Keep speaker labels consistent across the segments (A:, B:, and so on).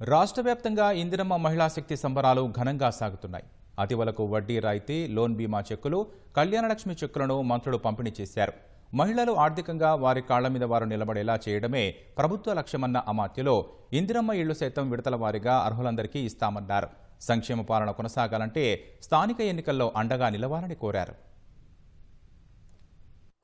A: రాష్ట్ర వ్యాప్తంగా ఇందిరమ్మ మహిళా శక్తి సంబరాలు ఘనంగా సాగుతున్నాయి. అతివలకు వడ్డీ రాయితీ లోన్ బీమా చెక్కులు కళ్యాణలక్ష్మి చెక్కులను మంత్రులు పంపిణీ చేశారు. మహిళలు ఆర్థికంగా వారి కాళ్ళ మీద వారు నిలబడేలా చేయడమే ప్రభుత్వ లక్ష్యమన్న అమాత్యలో ఇందిరమ్మ ఇళ్ళు సైతం విడతల వారీగా అర్హులందరికీ ఇస్తామన్నారు. సంక్షేమ పాలన కొనసాగాలంటే స్థానిక ఎన్నికల్లో అండగా నిలవాలని కోరారు.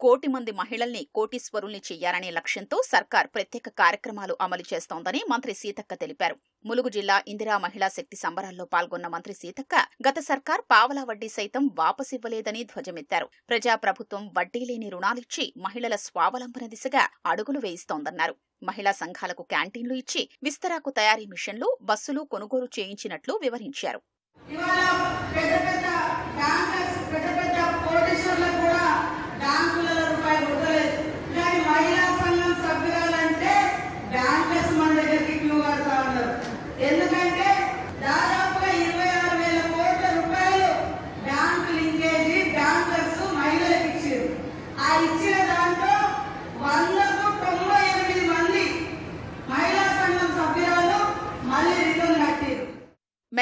B: కోటి మంది మహిళల్ని కోటీశ్వరుల్ని చేయాలనే లక్ష్యంతో సర్కార్ ప్రత్యేక కార్యక్రమాలు అమలు చేస్తోందని మంత్రి సీతక్క తెలిపారు. ములుగు జిల్లా ఇందిరా మహిళా శక్తి సంబరాల్లో పాల్గొన్న మంత్రి సీతక్క గత సర్కార్ పావలా వడ్డీ సైతం వాపసివ్వలేదని ధ్వజమెత్తారు. ప్రజా ప్రభుత్వం వడ్డీ లేని రుణాలిచ్చి మహిళల స్వావలంబన దిశగా అడుగులు వేయిస్తోందన్నారు. మహిళా సంఘాలకు క్యాంటీన్లు ఇచ్చి విస్తరాకు తయారీ మిషన్లు బస్సులు కొనుగోలు చేయించినట్లు వివరించారు.
C: పెద్ద పెద్ద పెద్ద పెద్ద కూడా బ్యాంకులలో రూపాయలు ఇవ్వలేదు కానీ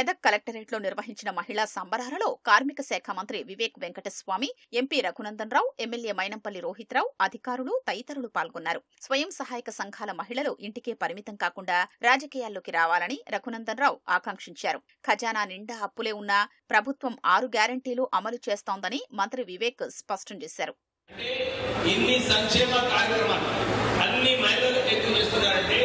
B: మెదక్ కలెక్టరేట్లో నిర్వహించిన మహిళా సంబరాలలో కార్మిక శాఖ మంత్రి వివేక్ వెంకటస్వామి ఎంపీ రఘునందన్ రావు ఎమ్మెల్యే మైనంపల్లి రోహిత్ రావు అధికారులు తదితరులు పాల్గొన్నారు. స్వయం సహాయక సంఘాల మహిళలు ఇంటికే పరిమితం కాకుండా రాజకీయాల్లోకి రావాలని రఘునందన్ రావు ఆకాంక్షించారు. ఖజానా నిండా అప్పులే ఉన్నా ప్రభుత్వం ఆరు గ్యారంటీలు అమలు చేస్తోందని మంత్రి వివేక్ స్పష్టం చేశారు.
D: ఇన్ని సంక్షేమ కార్యక్రమాలు అన్ని మహిళలు ఎందుకు చేస్తున్నారంటే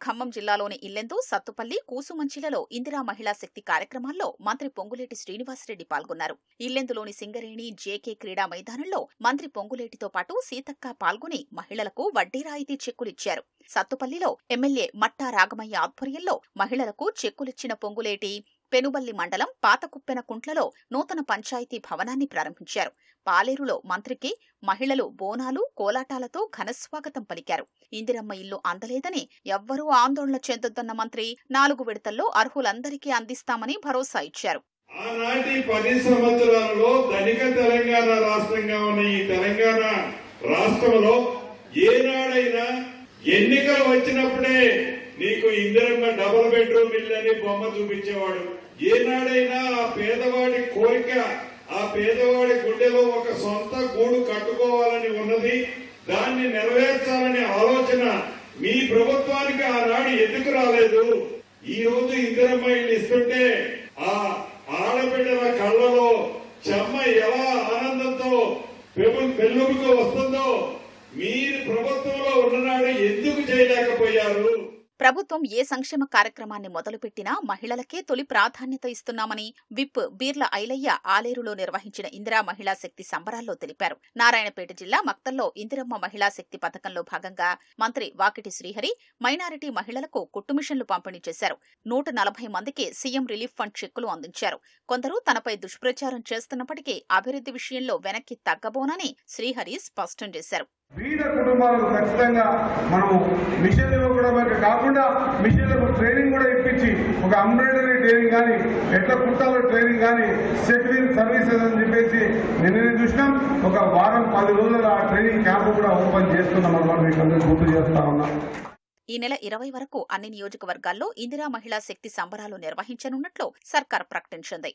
B: ఖమ్మం జిల్లాలోని ఇల్లెందు సత్తుపల్లి కూసుమంచిలలో ఇందిరా మహిళా శక్తి కార్యక్రమాల్లో మంత్రి పొంగులేటి శ్రీనివాసరెడ్డి పాల్గొన్నారు. ఇల్లెందులోని సింగరేణి జేకే క్రీడా మైదానంలో మంత్రి పొంగులేటితో పాటు సీతక్క పాల్గొని మహిళలకు వడ్డీ రాయితీ చెక్కులిచ్చారు. సత్తుపల్లిలో ఎమ్మెల్యే మట్టా రాగమయ్య ఆధ్వర్యంలో మహిళలకు చెక్కులిచ్చిన పొంగులేటి పెనుబల్లి మండలం పాతకుప్పెన కుంట్లలో నూతన పంచాయతీ భవనాన్ని ప్రారంభించారు. పాలేరులో మంత్రికి మహిళలు బోనాలు కోలాటాలతో ఘనస్వాగతం పలికారు. ఇందిరమ్మ ఇల్లు అందలేదని ఎవ్వరూ ఆందోళన చెందొద్దన్న మంత్రి నాలుగు విడతల్లో అర్హులందరికీ అందిస్తామని భరోసా ఇచ్చారు.
E: ఆనాటి పది సంవత్సరాలలో ధనిక తెలంగాణ రాష్ట్రంగా ఉన్న ఈ తెలంగాణ రాష్ట్రంలో ఏనాడైనా ఎన్నికలు వచ్చినప్పుడే నీకు ఇందిరమ్మ డబుల్ బెడ్రూమ్ ఇల్లు అని బొమ్మ చూపించేవాడు. ఏనాడైనా ఆ పేదవాడి కోరిక ఆ పేదవాడి గుండెలో ఒక సొంత గూడు కట్టుకోవాలని ఉన్నది. దాన్ని నెరవేర్చాలనే ఆలోచన మీ ప్రభుత్వానికి ఆనాడు ఎందుకు రాలేదు? ఈ రోజు ఇందిరమ్మ ఇల్లు ఇస్తుంటే ఆ ఆడబిడ్డల కళ్ళలో చెమ్మ ఎలా ఆనందంతో పెళ్ళుకు వస్తుందో మీరు ప్రభుత్వంలో ఉన్ననాడు ఎందుకు చేయలేకపోయారు?
B: ప్రభుత్వం ఏ సంక్షేమ కార్యక్రమాన్ని మొదలుపెట్టినా మహిళలకే తొలి ప్రాధాన్యత ఇస్తున్నామని విప్ బీర్ల ఐలయ్య ఆలేరులో నిర్వహించిన ఇందిరా మహిళా శక్తి సంబరాల్లో తెలిపారు. నారాయణపేట జిల్లా మక్తల్లో ఇందిరమ్మ మహిళా శక్తి పథకంలో భాగంగా మంత్రి వాకిటి శ్రీహరి మైనారిటీ మహిళలకు కుట్టు మిషన్లు పంపిణీ చేశారు. నూట నలభై మందికి సీఎం రిలీఫ్ ఫండ్ చెక్కులు అందించారు. కొందరు తనపై దుష్ప్రచారం చేస్తున్నప్పటికీ అభివృద్ధి విషయంలో వెనక్కి తగ్గబోనని శ్రీహరి స్పష్టం చేశారు.
F: బీద కుటుంబాలకు ఖచ్చితంగా మనము మిషన్ ఇవ్వడమే కాకుండా మిషన్లకు ట్రైనింగ్ కూడా ఇప్పించి ఒక అంబ్రాయిడరీ ట్రైనింగ్ కానీ ఎట్లా కుట్టాలో ట్రైనింగ్ కానీ సెటిలింగ్ సర్వీసెస్ అని చెప్పేసి నిన్ననే చూసినాం. ఒక వారం పది రోజుల ఆ ట్రైనింగ్ క్యాంప్ కూడా ఓపెన్ చేస్తున్నాం అన్నమాట. మీకు అందరూ గుర్తు చేస్తా ఉన్నాం.
B: ఈ నెల ఇరవై వరకు అన్ని నియోజకవర్గాల్లో ఇందిరా మహిళా శక్తి సంబరాలు నిర్వహించనున్నట్లు సర్కార్ ప్రకటించింది.